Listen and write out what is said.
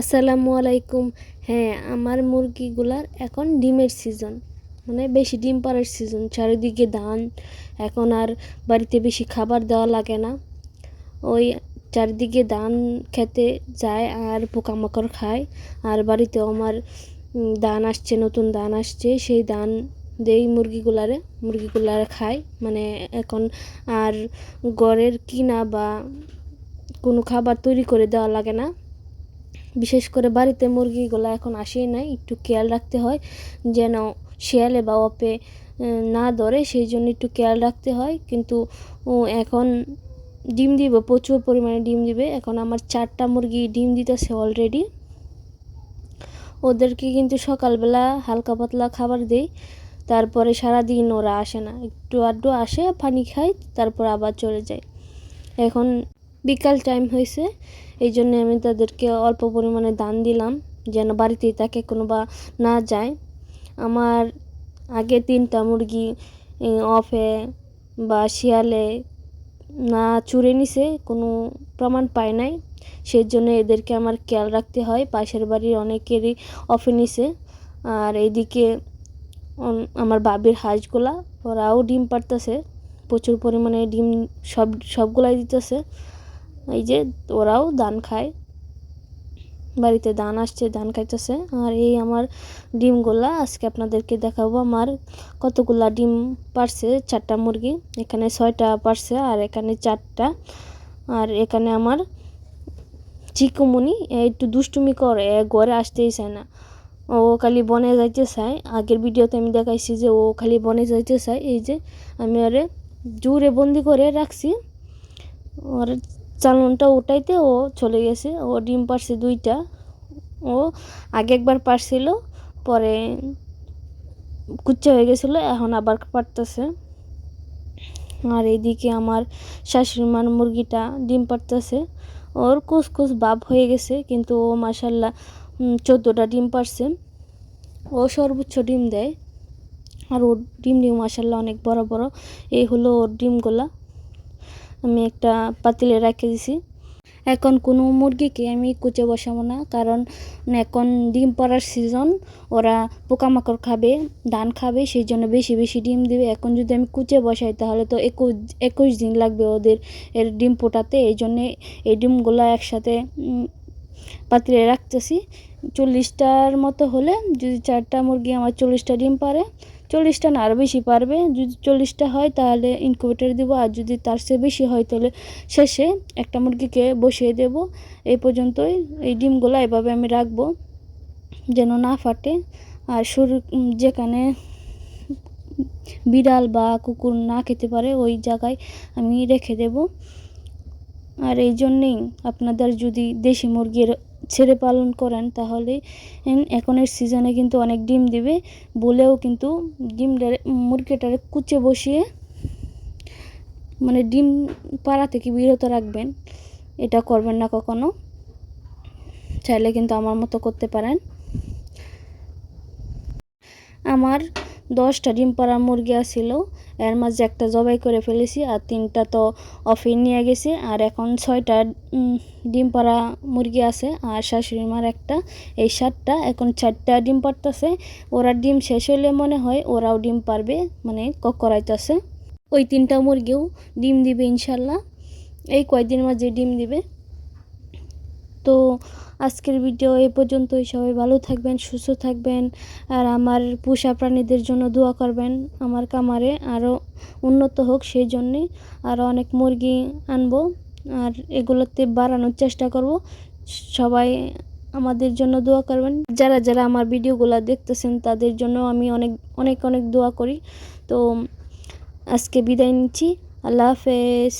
আসসালামু আলাইকুম। হ্যাঁ আমার মুরগিগুলার এখন ডিমের সিজন মানে বেশি ডিম পাড়ার সিজন চারিদিকে ধান, এখন আর বাড়িতে বেশি খাবার দেওয়া লাগে না। ওই চারিদিকে ধান খেতে যায় আর পোকামাকড় খায়। আর বাড়িতেও আমার ধান আসছে, নতুন ধান আসছে, সেই ধান দেই মুরগিগুলারে মুরগিগুলারে খায়। মানে এখন আর ঘরের কিনা বা কোনো খাবার তৈরি করে দেওয়া লাগে না। বিশেষ করে বাড়িতে মুরগিগুলো এখন আসেই নাই, একটু খেয়াল রাখতে হয় যেন শিয়ালে বা অপে না ধরে, সেই জন্য একটু খেয়াল রাখতে হয়। কিন্তু এখন ডিম দিবে, প্রচুর পরিমাণে ডিম দিবে। এখন আমার চারটা মুরগি ডিম দিতেছে অলরেডি ওদেরকে কিন্তু সকালবেলা হালকা পাতলা খাবার দেই, তারপরে সারাদিন ওরা আসে না। একটু আড্ডু আসে, পানি খায়, তারপর আবার চলে যায়। এখন বিকাল টাইম হয়েছে। এই জন্য আমি তাদেরকে অল্প পরিমাণে দান দিলাম, যেন বাড়িতেই তাকে কোনো বা না যায়। আমার আগে তিনটা মুরগি অফে বা শিয়ালে না চুরে নিছে, কোনো প্রমাণ পায় নাই। সেই জন্য এদেরকে আমার খেয়াল রাখতে হয়, পাশের বাড়ির অনেকেরই অফে নিছে। আর এইদিকে আমার বাবির হাঁসগুলা, ওরাও ডিম পারতেছে প্রচুর পরিমাণে ডিম সব, সবগুলাই দিতেছে। এই যে ওরাও ধান খায়। বাড়িতে ধান আসছে ধান খাইতেছে। আর এই আমার ডিমগুলা আজকে আপনাদেরকে দেখাবো। আমার কতগুলা ডিম পারছে, চারটা মুরগি। এখানে ছয়টা পারছে আর এখানে চারটা। আর এখানে আমার চিকুমুনি একটু দুষ্টুমি করে ঘরে আসতেই চায় না। ও খালি বনে যাইতে চায়। আগের ভিডিওতে আমি দেখাইছি যে ও খালি বনে যাইতে চায়। এই যে আমি ওরে জোরে বন্দি করে রাখছি। ওর চালনটা উঠাইতে ও চলে গেছে। ও ডিম পারছে দুইটা। ও আগে একবার পারছিল, পরে কুচ্চা হয়ে গেছিল, এখন আবার পারতেছে। আর এইদিকে আমার শাশুড়ি মার মুরগিটা ডিম পারতেছে। ওর কুসকুস বাপ হয়ে গেছে, কিন্তু ও মাসাল্লাহ চোদ্দোটা ডিম পারছে। ও সর্বোচ্চ ডিম দেয়। আর ওর ডিম ডিম মাসাল্লাহ অনেক বড় বড়। এই হলো ওর ডিমগুলা। আমি একটা পাতিলে রেখে দিছি। এখন কোনো মুরগিকে আমি কুচে বসাবো না, কারণ এখন ডিম পাড়ার সিজন ওরা পোকামাকড় খাবে, ধান খাবে, সেই জন্য বেশি বেশি ডিম দিবে। এখন যদি আমি কুচে বসাই, তাহলে তো একুশ একুশ দিন লাগবে ওদের এর ডিম ফোটাতে এই জন্যে এই ডিমগুলো একসাথে পাতিলে রাখতেছি। চল্লিশটার মতো হলে যদি চারটা মুরগি আমার চল্লিশটা ডিম পারে চল্লিশটা না আরও বেশি পারবে। যদি চল্লিশটা হয়, তাহলে ইনকিউবেটার দেবো। আর যদি তার চেয়ে বেশি হয়, তাহলে শেষে একটা মুরগিকে বসিয়ে দেব। এই পর্যন্তই। এই ডিমগুলো এভাবে আমি রাখব যেন না ফাটে। আর শুরু যেখানে বিড়াল বা কুকুর না খেতে পারে, ওই জায়গায় আমি রেখে দেব। আর এই জন্যেই আপনাদের যদি দেশি মুরগির ছেড়ে পালন করেন, তাহলে এখনের সিজনে কিন্তু অনেক ডিম দিবে। বলেও কিন্তু ডিমটারে, মুরগিটারে কুচে বসিয়ে মানে ডিম পাড়া থেকে বিরত রাখবেন। এটা করবেন না কখনো। চাইলে কিন্তু আমার মতো করতে পারেন। আমার দশটা ডিম পাড়া মুরগি আছিল, এর মাঝে একটা জবাই করে ফেলেছি আর তিনটা তো অফে নিয়ে গেছে। আর এখন ছয়টা ডিম পাড়া মুরগি আছে আর শাশুড়ি মার একটা, এই সাতটা। এখন চারটা ডিম পারতেছে ওরা ডিম শেষ হলে মনে হয় ওরাও ডিম পারবে মানে করাইতেছে ওই তিনটা মুরগিও ডিম দিবে ইনশাল্লাহ। এই কয়েকদিন মাঝে ডিম দিবে। তো আজকের ভিডিও এই পর্যন্তই। সবাই ভালো থাকবেন, সুস্থ থাকবেন, আর আমার পোষা প্রাণীদের জন্য দোয়া করবেন আমার কামারে আরও উন্নত হোক সেই জন্যে। আরও অনেক মুরগি আনব আর এগুলোতে বাড়ানোর চেষ্টা করব। সবাই আমাদের জন্য দোয়া করবেন। যারা যারা আমার ভিডিওগুলো দেখতেছেন তাদের জন্য আমি অনেক অনেক অনেক দোয়া করি। তো আজকে বিদায় নিচ্ছি। আল্লাহ হাফেজ।